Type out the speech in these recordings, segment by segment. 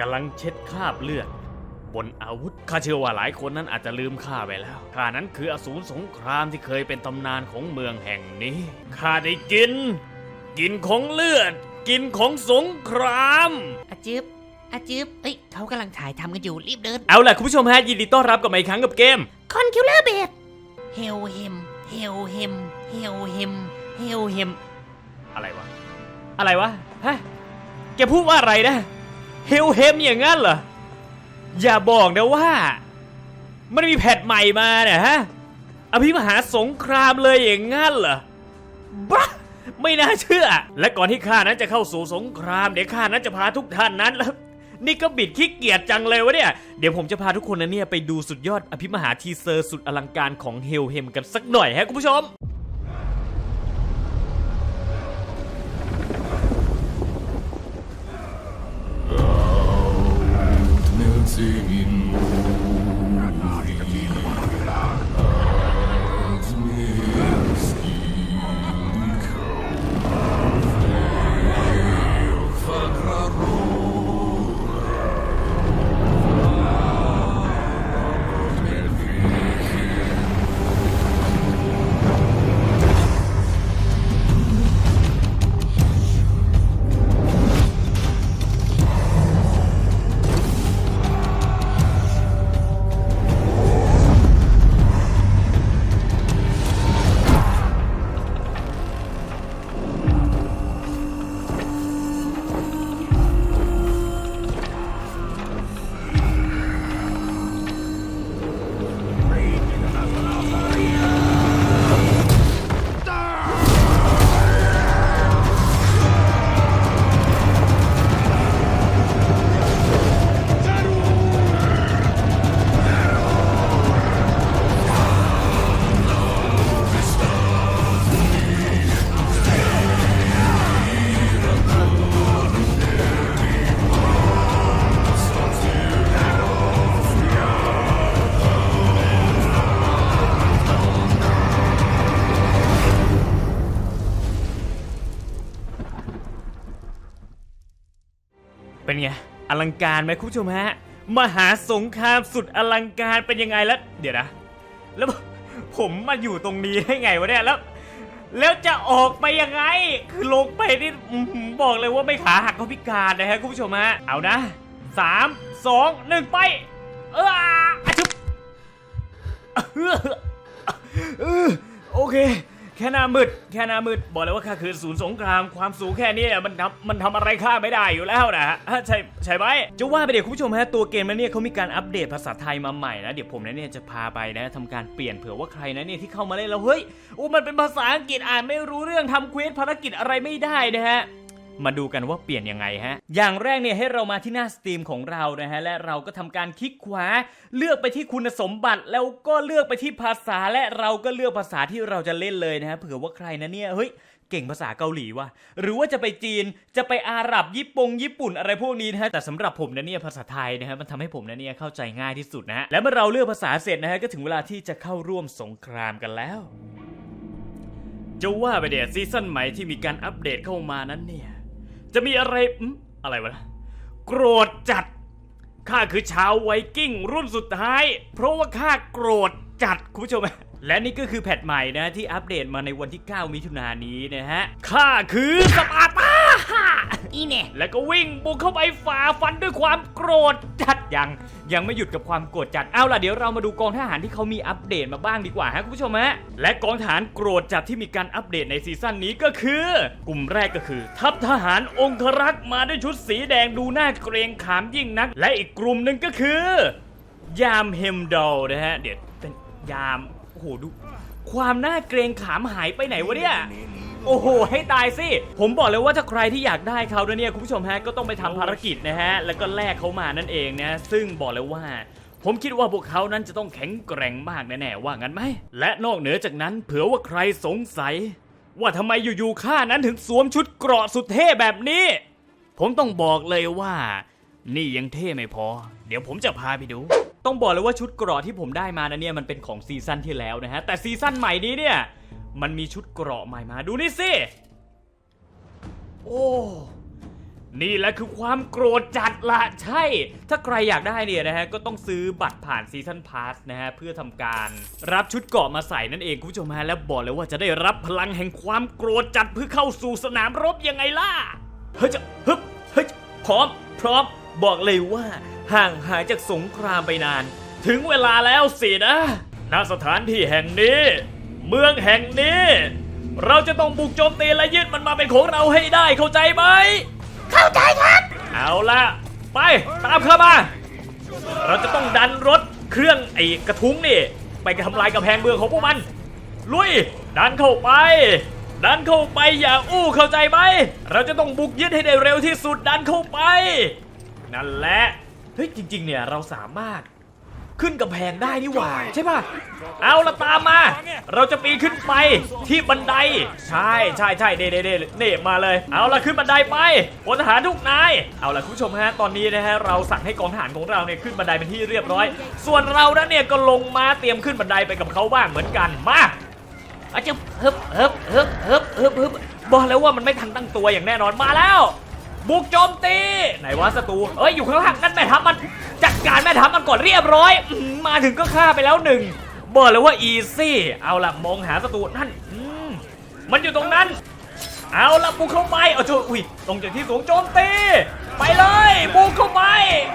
กำลังเช็ดคราบเลือด บนอาวุธข้าเชื่อว่าหลายคนนั้นอาจจะลืมข้าไปแล้วข้านั้นคืออสูรสงครามที่เคยเป็นตำนานของเมืองแห่งนี้ข้าได้กิน กินของเลือด กินของสงครามอาจึบอาจึบเอ้ยเขากำลังถ่ายทำกันอยู่รีบเดิน เอาล่ะคุณผู้ชมฮะยินดีต้อนรับกลับมาอีกครั้งกับเกม คอนคิวเลอร์เบดเฮลเฮมเฮลเฮมเฮลเฮมเฮลเฮมอะไรวะ อะไรวะฮะแกพูดว่าอะไรนะ เฮลเฮมอย่างงั้นเหรอ อย่าบอกนะว่า มันมีแพทใหม่มาเนี่ยฮะ อภิมหาสงครามเลยอย่างงั้นเหรอบ้าไม่น่าเชื่อ และก่อนที่ข้านั้นจะเข้าสู่สงคราม เดี๋ยวข้านั้นจะพาทุกท่านนั้นแล้วนี่ก็บิดขี้เกียจจังเลยวะเนี่ย เดี๋ยวผมจะพาทุกคนนะเนี่ยไปดูสุดยอดอภิมหาทีเซอร์สุดอลังการของเฮลเฮมกันสักหน่อยฮะคุณผู้ชม เป็ อลังการไหมคุณผู้ชมฮะ มหาสงครามสุดอลังการเป็นยังไงแล้ว เดี๋ยวนะ แล้วผมมาอยู่ตรงนี้ได้ไงวะเนี่ยแล้ว แล้วจะออกไปยังไง คือลงไปนี่บอกเลยว่าไม่ขาหักก็พิการนะฮะคุณผู้ชมฮะ เอานะสามสองหนึ่งไป เอออะชุบเออเออโอเค แค่หน้ามืดแค่หน้ามืดบอกเลยว่าข้าคือศูนย์สงครามความสูงแค่นี้มันทำมันทำอะไรข้าไม่ได้อยู่แล้วนะฮะใช่ใช่ไหมจะว่าไปเดี๋ยวคุณผู้ชมฮะตัวเกมนั้นเนี่ยเขามีการอัปเดตภาษาไทยมาใหม่นะเดี๋ยวผมนั้นเนี่ยจะพาไปนะทำการเปลี่ยนเผื่อว่าใครนะเนี่ยที่เข้ามาเล่นแล้วเฮ้ยโอ้มันเป็นภาษาอังกฤษอ่านไม่รู้เรื่องทำเควสภารกิจอะไรไม่ได้นะฮะ มาดูกันว่าเปลี่ยนยังไงฮะ อย่างแรกเนี่ยให้เรามาที่หน้าสตรีมของเรานะฮะและเราก็ทำการคลิกขวา เลือกไปที่คุณสมบัติแล้วก็เลือกไปที่ภาษาและเราก็เลือกภาษาที่เราจะเล่นเลยนะฮะเผื่อว่าใครนะเนี่ยเฮ้ยเก่งภาษาเกาหลีว่ะ หรือว่าจะไปจีน จะไปอาหรับญี่ปุ่งญี่ปุ่นอะไรพวกนี้นะฮะ แต่สำหรับผมนะเนี่ยภาษาไทยนะฮะ มันทำให้ผมนะเนี่ยเข้าใจง่ายที่สุดนะฮะ และเมื่อเราเลือกภาษาเสร็จนะฮะ ก็ถึงเวลาที่จะเข้าร่วมสงครามกันแล้ว จะว่าไปเดี๋ยวซีซั่นใหม่ที่มีการอัปเดตเข้ามานั้นเนี่ย จะมีอะไรอืมอะไรวะนะโกรธจัดข้าคือชาวไวกิ้งรุ่นสุดท้าย เพราะว่าข้าโกรธจัดคุณผู้ชมและนี่ก็คือแพทใหม่นะที่อัปเดตมาในวันที่ 9 มิถุนายนนี้นะฮะข้าคือสปาร์ตา อีเนี่ยแล้วก็วิ่งบุกเข้าไปฝ่าฟันด้วยความโกรธจัดยังยังไม่หยุดกับความโกรธจัดเอาล่ะเดี๋ยวเรามาดูกองทหารที่เขามีอัปเดตมาบ้างดีกว่าฮะคุณผู้ชมฮะและกองทหารโกรธจัดที่มีการอัปเดตในซีซั่นนี้ก็คือ กลุ่มแรกก็คือ ทัพทหารองครักษ์มาด้วยชุดสีแดงดูน่าเกรงขามยิ่งนัก และอีกกลุ่มหนึ่งก็คือ ยามเฮมดอลนะฮะเดี๋ยวเป็นยามโอ้โหดู ความน่าเกรงขามหายไปไหนวะเนี่ย โอ้โห ให้ตายสิ ผมบอกเลยว่าถ้าใครที่อยากได้เขาเนี่ยคุณผู้ชมฮะก็ต้องไปทำภารกิจนะฮะ แล้วก็แลกเขามานั่นเองนะ ซึ่งบอกเลยว่า ผมคิดว่าพวกเขานั้นจะต้องแข็งแกร่งมากแน่ๆว่างั้นไหม และนอกเหนือจากนั้นเผื่อว่าใครสงสัย ว่าทำไมอยู่ๆข้านั้นถึงสวมชุดเกราะสุดเท่แบบนี้ ผมต้องบอกเลยว่า นี่ยังเท่ไม่พอ เดี๋ยวผมจะพาไปดู ต้องบอกเลยว่าชุดเกราะที่ผมได้มานะเนี่ยมันเป็นของซีซั่นที่แล้วนะฮะแต่ซีซั่นใหม่นี้เนี่ยมันมีชุดเกราะใหม่มาดูนี่สิโอ้นี่แหละคือความโกรธจัดละใช่ ถ้าใครอยากได้เนี่ยนะฮะก็ต้องซื้อบัตรผ่านซีซันพาสนะฮะเพื่อทำการรับชุดเกราะมาใส่นั่นเองคุณผู้ชมฮะแล้วบอกเลยว่าจะได้รับพลังแห่งความโกรธจัดเพื่อเข้าสู่สนามรบยังไงล่ะเฮ้ยจะฮึบเฮ้ยพร้อม พร้อม บอกเลยว่า ห่างหายจากสงครามไปนาน ถึงเวลาแล้วสินะณสถานที่แห่งนี้ เมืองแห่งนี้ เราจะต้องบุกโจมตีและยึดมันมาเป็นของเราให้ได้เข้าใจไหม เข้าใจครับ เอาละไปตามเข้ามา เราจะต้องดันรถเครื่องไอ้กระทุ้งนี่ ไปทำลายกำแพงเมืองของพวกมัน ลุย ดันเข้าไป ดันเข้าไปอย่าอู้เข้าใจไหม เราจะต้องบุกยึดให้ได้เร็วที่สุดดันเข้าไป นั่นแหละ เฮ้ยจริง ๆ เนี่ยเราสามารถขึ้นกำแพงได้นี่หว่าใช่ป่ะ เอาละตามมา เราจะปีนขึ้นไปที่บันได ใช่ใช่ใช่เด้เด้เด้เน่มาเลย เอาละขึ้นบันไดไปพลทหารทุกนาย เอาละคุณผู้ชมฮะตอนนี้นะฮะเราสั่งให้กองทหารของเราเนี่ยขึ้นบันไดเป็นที่เรียบร้อย ส่วนเรานั้นเนี่ยก็ลงมาเตรียมขึ้นบันไดไปกับเขาบ้างเหมือนกันมาอาจจะฮึบฮึบฮึบฮึบฮึบฮึบบอกแล้วว่ามันไม่ทันตั้งตัวอย่างแน่นอนมาแล้ว บุกโจมตี ไหนวะศัตรูเอ้ยอยู่ข้างหล่างนั่นแม่ทัพมัน จัดการแม่ทัพมันก่อนเรียบร้อยอมาถึงก็ฆ่าไปแล้วหนึ่งบอกเลยว่าอีซี่ เอาล่ะมองหาศัตรูนั่นมันอยู่ตรงนั้น เอาละบุกเข้าไปเอาโจอุ้ยตรงจากที่สูงโจมตีไปเลยบุกเข้าไป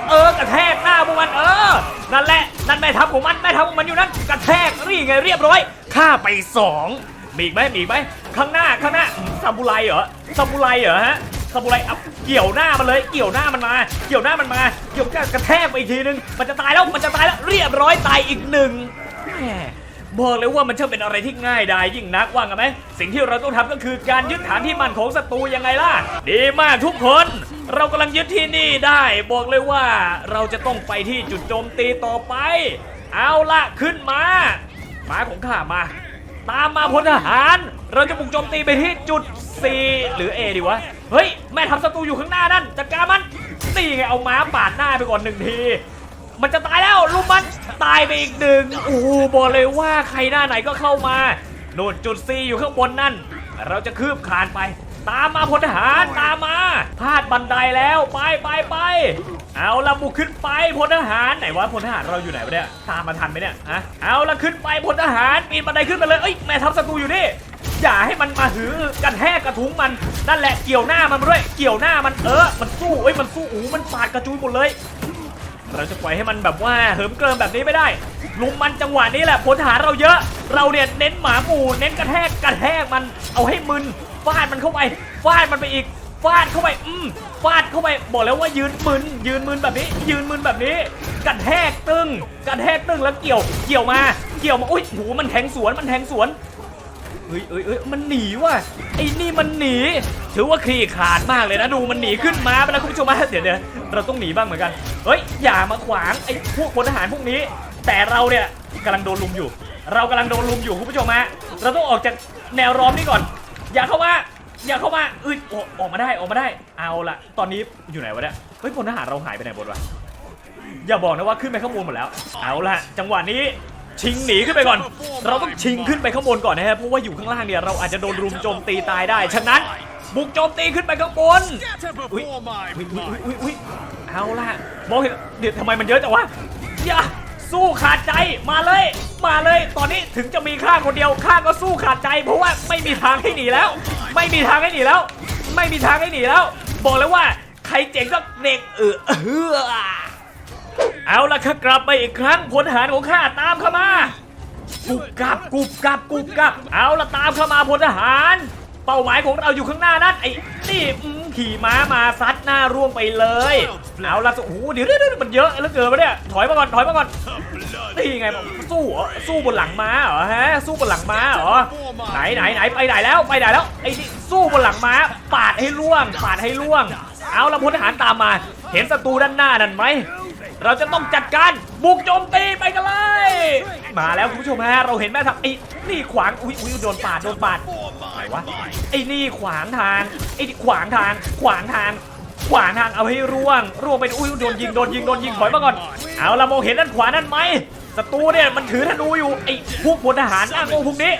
เออกระแทกหน้าพวกมันเออ นั่นแหละนั่นแม่ทัพของมันแม่ทัพของมันอยู่นั่นกระแทกนี่ไงเรียบร้อยฆ่าไปสองมีอีกไหมมีอีกไหมข้างหน้าข้างหน้าซามูไรเหรอซามูไรเหรอฮะซามูไรเอา เกี่ยวหน้ามันเลยเกี่ยวหน้ามันมา เกี่ยวหน้ามันมา เกี่ยวกระแทกไปอีกทีนึงมันจะตายแล้วมันจะตายแล้วเรียบร้อยตายอีกหนึ่งแหมบอกเลยว่ามันช่างเป็นอะไรที่ง่ายดายยิ่งนักว่ากันไหมสิ่งที่เราต้องทำก็คือการยึดฐานที่มั่นของศัตรูยังไงล่ะ ดีมากทุกคน เรากำลังยึดที่นี่ได้ บอกเลยว่าเราจะต้องไปที่จุดโจมตีต่อไป เอาละขึ้นมาม้าของข้ามา ตามมาพลทหาร เราจะบุกโจมตีไปที่จุด C หรือ A ดีวะ เฮ้ย แม่ทัพศัตรูอยู่ข้างหน้านั่นจัดการมันนี่ไงเอาม้าปาดหน้าไปก่อนหนึ่งที มันจะตายแล้วลูกมันตายไปอีกหนึ่งโอ้โหบอกเลยว่าใครหน้าไหนก็เข้ามาโน่นจุดซีอยู่ข้างบนนั่น เราจะคืบคลานไป ตามมาพลทหารตามมาพลาดบันไดแล้วไปไปไปเอาละบุกขึ้นไปพลทหารไหนวะพลทหารเราอยู่ไหนวะเนี่ยตามมาทันไหมเนี่ยฮะเอาละขึ้นไปพลทหารปีนบันไดขึ้นไปเลยเอ้ยแม่ทัพศัตรูอยู่นี่ อย่าให้มันมาหือกันแทกกระทุ้งมันนั่นแหละเกี่ยวหน้ามันด้วยเกี่ยวหน้ามันเออ มันสู้เอ้ยมันสู้อูมันปาดกระจุยหมดเลยเราจะปล่อยให้มันแบบว่าเหิมเกริมแบบนี้ไม่ได้ลุมมันจังหวะนี้แหละพลหาเราเยอะ เราเนี่ยเน้นหมาหมู่เน้นกระแทกกระแทกมันเอาให้มึนฟาดมันเข้าไปฟาดมันไปอีกฟาดเข้าไปอืมฟาดเข้าไปบอกแล้วว่ายืนมึนยืนมึนแบบนี้ ยืนมึนแบบนี้กระแทกตึงกระแทกตึงแล้วเกี่ยว เกี่ยวมา เกี่ยวมาอุ้ยโหมันแทงสวนมันแทงสวน เฮ้ยเอ้ยเอ้ยมันหนีว่ะไอ้นี่มันหนี ถือว่าคลี่ขาดมากเลยนะดูมันหนีขึ้นมาไปแล้วคุณผู้ชมฮะเดี๋ยวเดี๋ยวเราต้องหนีบ้างเหมือนกันเฮ้ยอย่ามาขวางไอ้พวกพลทหารพวกนี้ แต่เราเนี่ยกำลังโดนลุมอยู่ เรากำลังโดนลุมอยู่คุณผู้ชมฮะเราต้องออกจากแนวล้อมนี้ก่อน อย่าเข้ามาอย่าเข้ามาเอ้ยอออกมาได้ออกมาได้เอาละตอนนี้อยู่ไหนวะเนี่ยเฮ้ยพลทหารเราหายไปไหนหมดวะอย่าบอกนะว่าขึ้นไปข้างบนหมดแล้ว เอาละจังหวะนี้ ชิงหนีขึ้นไปก่อน เราต้องชิงขึ้นไปข้างบนก่อนนะฮะเพราะว่าอยู่ข้างล่างเนี่ยเราอาจจะโดนรุมโจมตีตายได้ ฉะนั้น บุกโจมตีขึ้นไปข้างบนอุ้ยอุ้ยอุ้ยอุ้ยเอาละมองเห็นเดี๋ยวทำไมมันเยอะจังวะอย่าสู้ขาดใจมาเลย มาเลย ตอนนี้ถึงจะมีข้าคนเดียวข้าก็สู้ขาดใจ เพราะว่าไม่มีทางให้หนีแล้ว ไม่มีทางให้หนีแล้ว ไม่มีทางให้หนีแล้ว บอกเลยว่าใครเจ๋งก็เด็กเออ เอาละข้ากลับมาอีกครั้งพลหารของข้าตามเข้ามากุบกับกุบกับกุบกับ เอาละตามเข้ามาพลทหาร เป้าหมายของเราอยู่ข้างหน้านั่นไอ้นี่ขี่ม้ามาซัดหน้าร่วงไปเลยเอาละโอ้โหเดี๋ยวเดี๋ยวเดี๋ยวมันเยอะแล้วเกินไปเนี่ยถอยมาก่อนถอยมาก่อนนี่ไงสู้เหรอสู้บนหลังม้าเหรอฮะสู้บนหลังม้าเหรอไหนไหนไหนไปไหนแล้วไปไหนแล้วไอ้นี่สู้บนหลังม้า ปาดให้ล่วง ปาดให้ล่วง เอาละพลทหารตามมา เห็นศัตรูด้านหน้านั่นไหม เราจะต้องจัดการบุกโจมตีไปกันเลย มาแล้วคุณผู้ชมฮะเราเห็นแม่ทัพไอ้นี่ขวางอุ้ยอุ้ยโดนปาดโดนปาดอะไหนวะไอ้นี่ขวางทางไอ้นี่ขวางทางขวางทาง ขวางทางเอาให้ร่วงร่วงไปอุ้ยโดนยิงโดนยิงโดนยิงถอยมาก่อนเอาละมองเห็นด้านขวานั่นไหมศัตรูเนี่ยมันถือธนูอยู่ไอ้พวกพลทหารอ้างโง่พวกนี้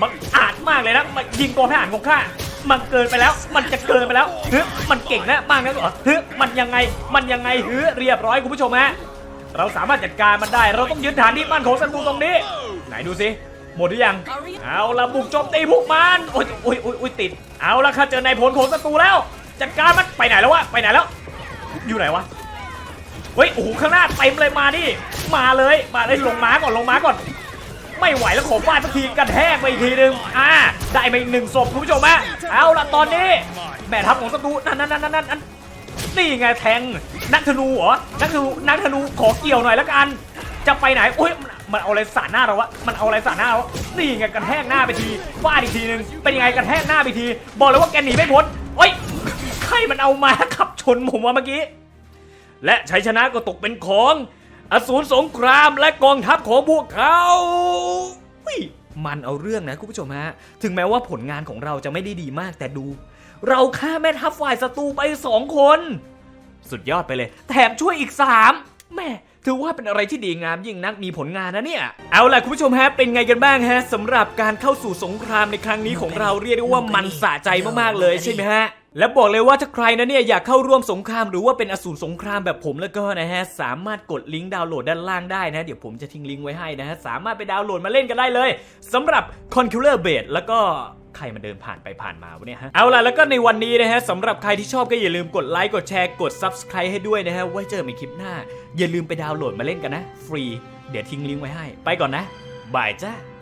มันอาจมากเลยนะมายิงกองทหารของข้า มันเกินไปแล้ว มันจะเกินไปแล้วเฮ้ยมันเก่งนะมากนะหรอเฮ้ยมันยังไง มันยังไงฮ้ยเรียบร้อยคุณผู้ชมฮะ เราสามารถจัดการมันได้ เราต้องยึดฐานที่มั่นของศัตรูตรงนี้ ไหนดูสิ หมดหรือยัง เอาละบุกโจมตีพวกมัน โอ้ยโอ้ยโอ้ยอยติด เอาละข้าเจอนายพลของศัตรูแล้ว จัดการมัน ไปไหนแล้ววะ ไปไหนแล้ว อยู่ไหนวะเฮ้ย โอ้โห ข้างหน้าเต็มเลยมาดิ มาเลย มาเลยลงม้าก่อน ลงม้าก่อน ไม่ไหวแล้วขอฟาดสักทีกระแทกไปอีกทีหนึงอ่าได้ไปอีกหนึ่งศพคุณผู้ชมฮะเอาละตอนนี้แม่ทัพของศัตรูนั่นนั่นนั่นนั่นนั่นนี่ไงแทงนักธนูเหรอนักธนูนักธนูขอเกี่ยวหน่อยละกัน จะไปไหนโอ้ยมันเอาอะไรสาดหน้าเราวะ มันเอาอะไรสาดหน้าเรานี่ไงกระแทกหน้าไปทีฟาดอีกทีหนึง เป็นยังไงกระแทกหน้าไปที บอกเลยว่าแกหนีไม่พ้นโอ้ยใครมันเอามาขับชนผมวะเมื่อกี้ และชัยชนะก็ตกเป็นของ อสูรสงครามและกองทัพของพวกเขามันเอาเรื่องนะคุณผู้ชมฮะ ถึงแม้ว่าผลงานของเราจะไม่ได้ดีมากแต่ดู เราฆ่าแม่ทัพฝ่ายศัตรูไปสองคน สุดยอดไปเลย แถมช่วยอีก3แม่ถือว่าเป็นอะไรที่ดีงามยิ่งนักมีผลงานนะเนี่ย เอาล่ะคุณผู้ชมฮะเป็นไงกันบ้างฮะสำหรับการเข้าสู่สงครามในครั้งนี้ของเราเรียกได้ว่ามันสะใจมากๆเลยใช่ไหมฮะ และบอกเลยว่าถ้าใครนะเนี่ยอยากเข้าร่วมสงครามหรือว่าเป็นอสูรสงครามแบบผมแล้วก็นะฮะสามารถกดลิงก์ดาวน์โหลดด้านล่างได้นะ เดี๋ยวผมจะทิ้งลิงก์ไว้ให้นะฮะสามารถไปดาวน์โหลดมาเล่นกันได้เลยสำหรับ Conqueror b a s e แล้วก็ใครมาเดินผ่านไปผ่านมาวะเนี่ยฮะ เอาล่ะแล้วก็ในวันนี้นะฮะสำหรับใครที่ชอบก็อย่าลืมกดไลค์กดแชร์กด Subscribe ให้ด้วยนะฮะ ไว้เจอกันในคลิปหน้า อย่าลืมไปดาวน์โหลดมาเล่นกันนะ ฟรี เดี๋ยวทิ้งลิงก์ไว้ให้ ไปก่อนนะบายจ้า